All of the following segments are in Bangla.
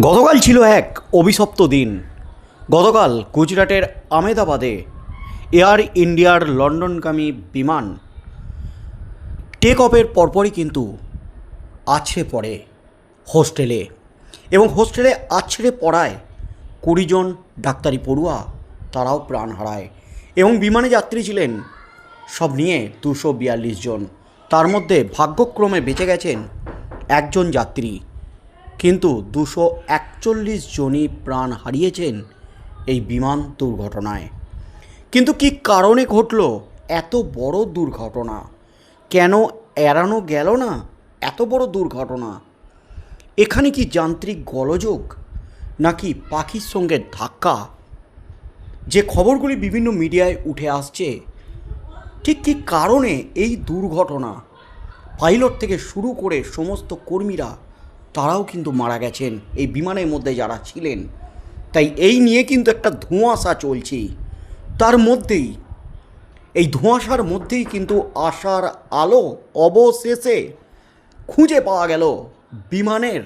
গতকাল ছিল এক অভিশপ্ত দিন। গতকাল গুজরাটের আমেদাবাদে এয়ার ইন্ডিয়ার লন্ডনগামী বিমান টেক অফের পরপরই কিন্তু আছড়ে পড়ে হোস্টেলে এবং হোস্টেলে আছড়ে পড়ায় কুড়িজন ডাক্তারি পড়ুয়া তারাও প্রাণ হারায় এবং বিমানে যাত্রী ছিলেন সব নিয়ে দুশো বিয়াল্লিশ জন। তার মধ্যে ভাগ্যক্রমে বেঁচে গেছেন একজন যাত্রী। কিন্তু দুশো একচল্লিশ জনই প্রাণ হারিয়েছেন এই বিমান দুর্ঘটনায়। কিন্তু কি কারণে ঘটল এত বড় দুর্ঘটনা? কেন এড়ানো গেল না এত বড় দুর্ঘটনা? এখানে কি যান্ত্রিক গলযোগ নাকি পাখির সঙ্গে ধাক্কা? যে খবরগুলি বিভিন্ন মিডিয়ায় উঠে আসছে, ঠিক কী কারণে এই দুর্ঘটনা? পাইলট থেকে শুরু করে সমস্ত কর্মীরা তারাও কিন্তু মারা গেছেন, এই বিমানের মধ্যে যারা ছিলেন। তাই এই নিয়ে কিন্তু একটা ধোঁয়াশা চলছে। তার মধ্যেই, এই ধোঁয়াশার মধ্যেই কিন্তু আশার আলো অবশেষে খুঁজে পাওয়া গেল বিমানের,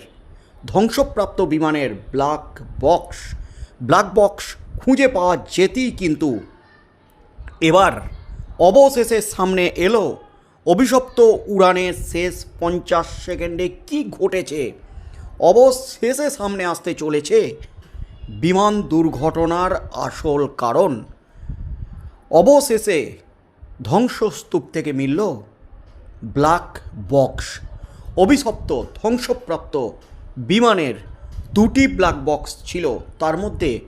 ধ্বংসপ্রাপ্ত বিমানের ব্ল্যাক বক্স। ব্ল্যাক বক্স খুঁজে পাওয়া যেতেই কিন্তু এবার অবশেষে সামনে এলো অভিশপ্ত উড়ানের শেষ পঞ্চাশ সেকেন্ডে কি ঘটেছে? অবশেষে সামনে আসতে চলেছে বিমান দুর্ঘটনার আসল কারণ। অবশেষে ধ্বংসস্তূপ থেকে মিলল ব্ল্যাক বক্স। অভিশপ্ত, ধ্বংসপ্রাপ্ত বিমানের দুটি ব্ল্যাক বক্স ছিল। তার মধ্যে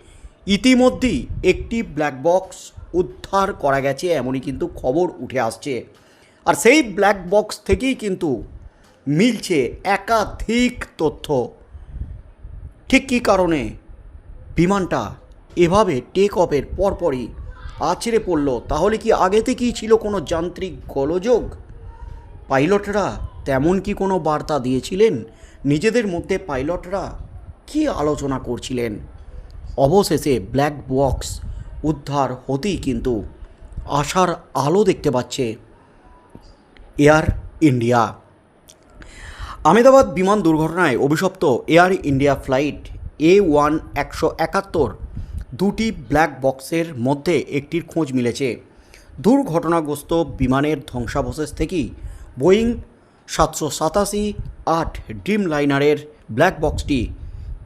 ইতিমধ্যেই একটি ব্ল্যাক বক্স উদ্ধার করা গেছে, এমনই কিন্তু খবর উঠে আসছে। আর সেই ব্ল্যাক বক্স থেকেই কিন্তু মিলছে একাধিক তথ্য। ঠিক কী কারণে? বিমানটা এভাবে টেক অফের পরপরই আছড়ে পড়ল। তাহলে কি আগে থেকেই ছিল কোনো যান্ত্রিক গোলযোগ? পাইলটরা তেমন কি কোনো বার্তা দিয়েছিলেন? নিজেদের মধ্যে পাইলটরা কি আলোচনা করছিলেন? অবশেষে ব্ল্যাক বক্স উদ্ধার হতেই কিন্তু আশার আলো দেখতে পাচ্ছে। Air India. আমেদাবাদ বিমান দুর্ঘটনায় অভিশপ্ত air India flight A one একশো একাত্তর, দুটি ব্ল্যাক বক্সের মধ্যে একটির খোঁজ মিলেছে। দুর্ঘটনাগ্রস্ত বিমানের ধ্বংসাবশেষ থেকেই বোয়িং সাতশো সাতাশি আট ড্রিম লাইনারের ব্ল্যাক বক্সটি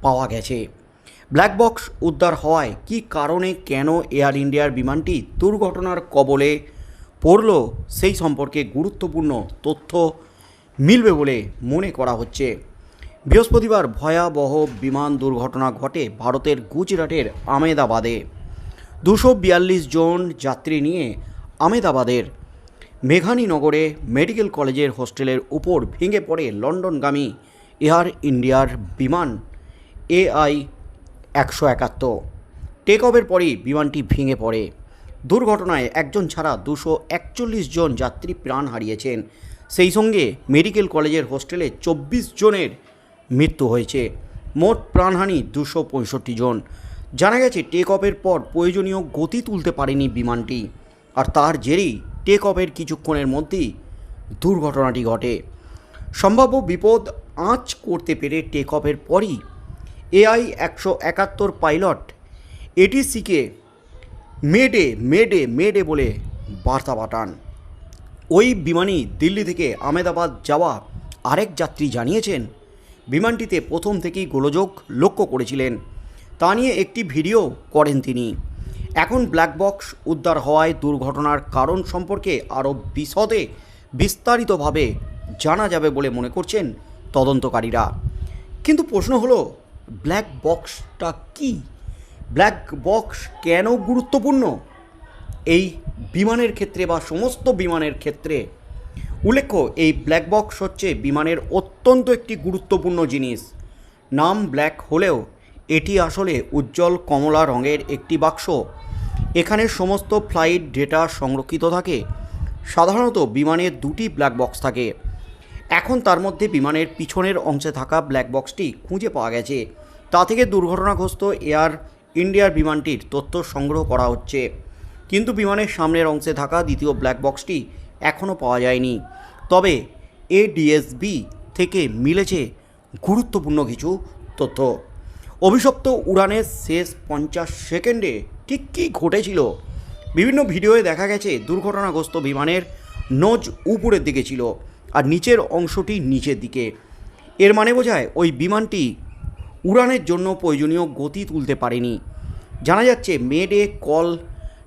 পাওয়া গেছে। ব্ল্যাক বক্স উদ্ধার হওয়ায় কী কারণে কেন এয়ার ইন্ডিয়ার বিমানটি দুর্ঘটনার কবলে পড়ল, সেই সম্পর্কে গুরুত্বপূর্ণ তথ্য মিলবে বলে মনে করা হচ্ছে। বৃহস্পতিবার ভয়াবহ বিমান দুর্ঘটনা ঘটে ভারতের গুজরাটের আমেদাবাদে দুশো বিয়াল্লিশ জন যাত্রী নিয়ে আমেদাবাদের মেঘানীনগরে মেডিকেল কলেজের হোস্টেলের উপর ভেঙে পড়ে লন্ডনগামী এয়ার ইন্ডিয়ার বিমান এআই একশো একাত্তর। টেক অফের পরই বিমানটি ভেঙে পড়ে। দুর্ঘটনায় একজন ছাড়া দুশো একচল্লিশ জন যাত্রী প্রাণ হারিয়েছেন। সেই সঙ্গে মেডিকেল কলেজের হোস্টেলে চব্বিশ জনের মৃত্যু হয়েছে। মোট প্রাণহানি দুশো পঁয়ষট্টি জন। জানা গেছে টেক অফের পর প্রয়োজনীয় গতি তুলতে পারেনি বিমানটি। আর তার জেরেই টেক অফের কিছুক্ষণের মধ্যেই দুর্ঘটনাটি ঘটে। সম্ভাব্য বিপদ আঁচ করতে পেরে টেক অফের পরই এআই একশো একাত্তর পাইলট এটিসিকে মেডে মেডে মেডে বলে বার্তা পাঠান। ওই বিমানই দিল্লি থেকে আমেদাবাদ যাওয়া আরেক যাত্রী জানিয়েছেন, বিমানটিতে প্রথম থেকেই গোলযোগ লক্ষ্য করেছিলেন। তা নিয়ে একটি ভিডিও করেন তিনি। এখন ব্ল্যাক বক্স উদ্ধার হওয়ায় দুর্ঘটনার কারণ সম্পর্কে আরও বিশদে বিস্তারিতভাবে জানা যাবে বলে মনে করছেন তদন্তকারীরা। কিন্তু প্রশ্ন হলো ব্ল্যাক বক্সটা কি? ব্ল্যাক বক্স কেন গুরুত্বপূর্ণ? এই বিমানের ক্ষেত্রে বা সমস্ত বিমানের ক্ষেত্রে উল্লেখ্য, এই ব্ল্যাক বক্স হচ্ছে বিমানের অত্যন্ত একটি গুরুত্বপূর্ণ জিনিস। নাম ব্ল্যাক হলেও এটি আসলে উজ্জ্বল কমলা রঙের একটি বাক্স। এখানে সমস্ত ফ্লাইট ডেটা সংরক্ষিত থাকে। সাধারণত বিমানের দুটি ব্ল্যাক বক্স থাকে। এখন তার মধ্যে বিমানের পিছনের অংশে থাকা ব্ল্যাক বক্সটি খুঁজে পাওয়া গেছে। তা থেকে দুর্ঘটনাগ্রস্ত এয়ার ইন্ডিয়ার বিমানটির তথ্য সংগ্রহ করা হচ্ছে। কিন্তু বিমানের সামনের অংশে থাকা দ্বিতীয় ব্ল্যাক বক্সটি এখনও পাওয়া যায়নি। তবে এডিএসবি থেকে মিলেছে গুরুত্বপূর্ণ কিছু তথ্য। অভিশপ্ত উড়ানের শেষ পঞ্চাশ সেকেন্ডে ঠিক কী ঘটেছিল? বিভিন্ন ভিডিওয়ে দেখা গেছে দুর্ঘটনাগ্রস্ত বিমানের নোজ উপরের দিকে ছিল আর নিচের অংশটি নিচের দিকে। এর মানে বোঝায় ওই বিমানটি উড়ানের জন্য প্রয়োজনীয় গতি তুলতে পারেনি। জানা যাচ্ছে, মেডে কল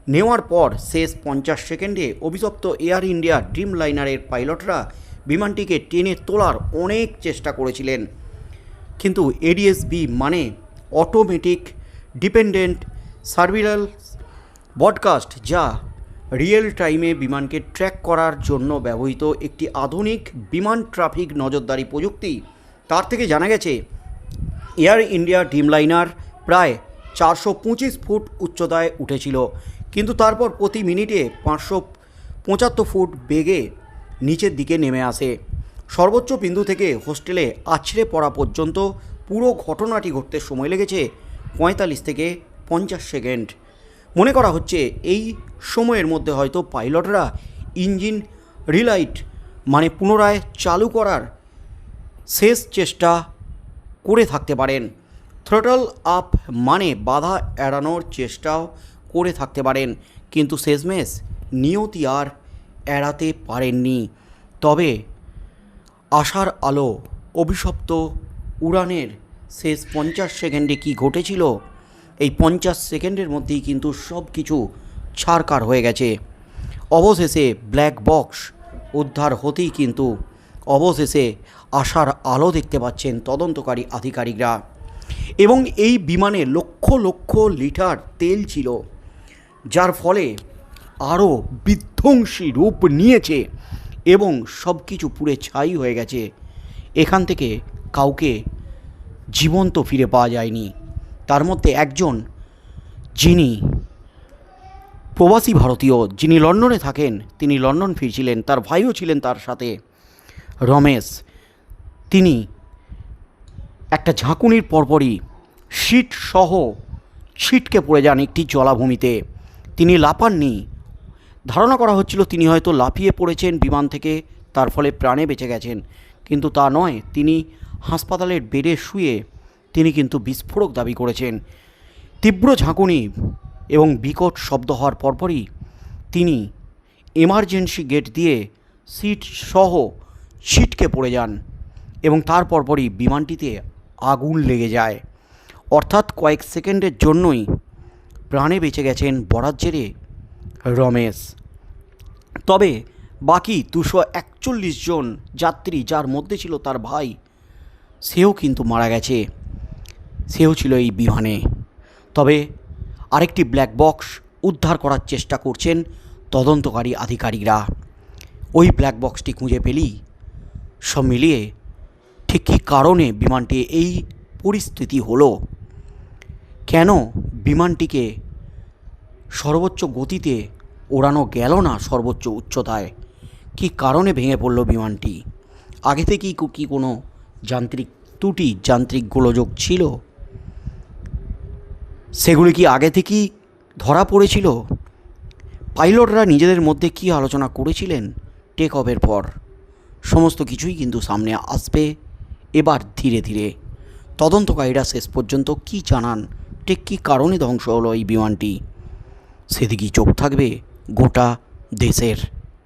নেওয়ার পর শেষ পঞ্চাশ সেকেন্ডে অভিশপ্ত এয়ার ইন্ডিয়া ড্রিম লাইনারের পাইলটরা বিমানটিকে টেনে তোলার অনেক চেষ্টা করেছিলেন। কিন্তু এডিএসবি মানে অটোমেটিক ডিপেন্ডেন্ট সার্ভিলান্স ব্রডকাস্ট, যা রিয়েল টাইমে বিমানকে ট্র্যাক করার জন্য ব্যবহৃত একটি আধুনিক বিমান ট্রাফিক নজরদারি প্রযুক্তি। তার থেকে জানা গেছে এয়ার ইন্ডিয়া ড্রিমলাইনার প্রায় চারশো পঁচিশ ফুট উচ্চতায় উঠেছিল। কিন্তু তারপর প্রতি মিনিটে পাঁচশো পঁচাত্তর ফুট বেগে নিচের দিকে নেমে আসে। সর্বোচ্চ বিন্দু থেকে হোস্টেলে আছড়ে পড়া পর্যন্ত পুরো ঘটনাটি ঘটতে সময় লেগেছে পঁয়তাল্লিশ থেকে পঞ্চাশ সেকেন্ড। মনে করা হচ্ছে এই সময়ের মধ্যে হয়তো পাইলটরা ইঞ্জিন রিলাইট মানে পুনরায় চালু করার শেষ চেষ্টা করে থাকতে পারেন। থ্রোটল আপ মানে বাধা এড়ানোর চেষ্টাও করে থাকতে পারেন। কিন্তু শেষমেশ নিয়তি আর এড়াতে পারেননি। তবে আশার আলো অভিশপ্ত উড়ানের শেষ পঞ্চাশ সেকেন্ডে কি ঘটেছিল? এই পঞ্চাশ সেকেন্ডের মধ্যেই কিন্তু সব কিছু ছাড়কার হয়ে গেছে। অবশেষে ব্ল্যাক বক্স উদ্ধার হতেই কিন্তু অবশেষে আশার আলো দেখতে পাচ্ছেন তদন্তকারী আধিকারিকরা। এবং এই বিমানে লক্ষ লক্ষ লিটার তেল ছিল, যার ফলে আরও বিধ্বংসী রূপ নিয়েছে এবং সব কিছু পুড়ে ছাই হয়ে গেছে। এখান থেকে কাউকে জীবন্ত ফিরে পাওয়া যায়নি। তার মধ্যে একজন, যিনি প্রবাসী ভারতীয়, যিনি লন্ডনে থাকেন, তিনি লন্ডন ফিরছিলেন, তার ভাইও ছিলেন তার সাথে। রমেশ। তিনি একটা ঝাঁকুনির পরপরই সহ ছিটকে পড়ে যান একটি জলাভূমিতে। তিনি লাপাননি ধারণা করা হচ্ছিল তিনি হয়তো লাফিয়ে পড়েছেন বিমান থেকে, তার ফলে প্রাণে বেঁচে গেছেন। কিন্তু তা নয়, তিনি হাসপাতালের বেডে শুয়ে তিনি কিন্তু বিস্ফোরক দাবি করেছেন। তীব্র ঝাঁকুনি এবং বিকট শব্দ হওয়ার পরপরই তিনি এমার্জেন্সি গেট দিয়ে সিট সহ ছিটকে পড়ে যান এবং তার পরপরই বিমানটিতে আগুন লেগে যায়। অর্থাৎ কয়েক সেকেন্ডের জন্যই প্রাণে বেঁচে গেছেন বরাত জেরে রমেশ। তবে বাকি দুশো একচল্লিশ জন যাত্রী যার মধ্যে ছিল তার ভাই, সেও কিন্তু মারা গেছে। সেও ছিল এই বিমানে। তবে আরেকটি ব্ল্যাক বক্স উদ্ধার করার চেষ্টা করছেন তদন্তকারী আধিকারিকরা। ওই ব্ল্যাক বক্সটি খুঁজে পেলেই সব মিলিয়ে ঠিক কী কারণে বিমানটি এই পরিস্থিতি হলো? কেন বিমানটিকে সর্বোচ্চ গতিতে ওড়ানো গেল না সর্বোচ্চ উচ্চতায়? কী কারণে ভেঙে পড়ল বিমানটি? আগে থেকেই কি কোনো যান্ত্রিক ত্রুটি, যান্ত্রিক গোলযোগ ছিল? সেগুলি কি আগে থেকেই ধরা পড়েছিল? পাইলটরা নিজেদের মধ্যে কী আলোচনা করেছিলেন টেক অফের পর? সমস্ত কিছুই কিন্তু সামনে আসবে। এবার ধীরে ধীরে তদন্তকারীরা শেষ পর্যন্ত কি জানান, ঠিক কী কারণে ধ্বংস হলো এই বিমানটি? সেদিকেই চোখ থাকবে গোটা দেশের।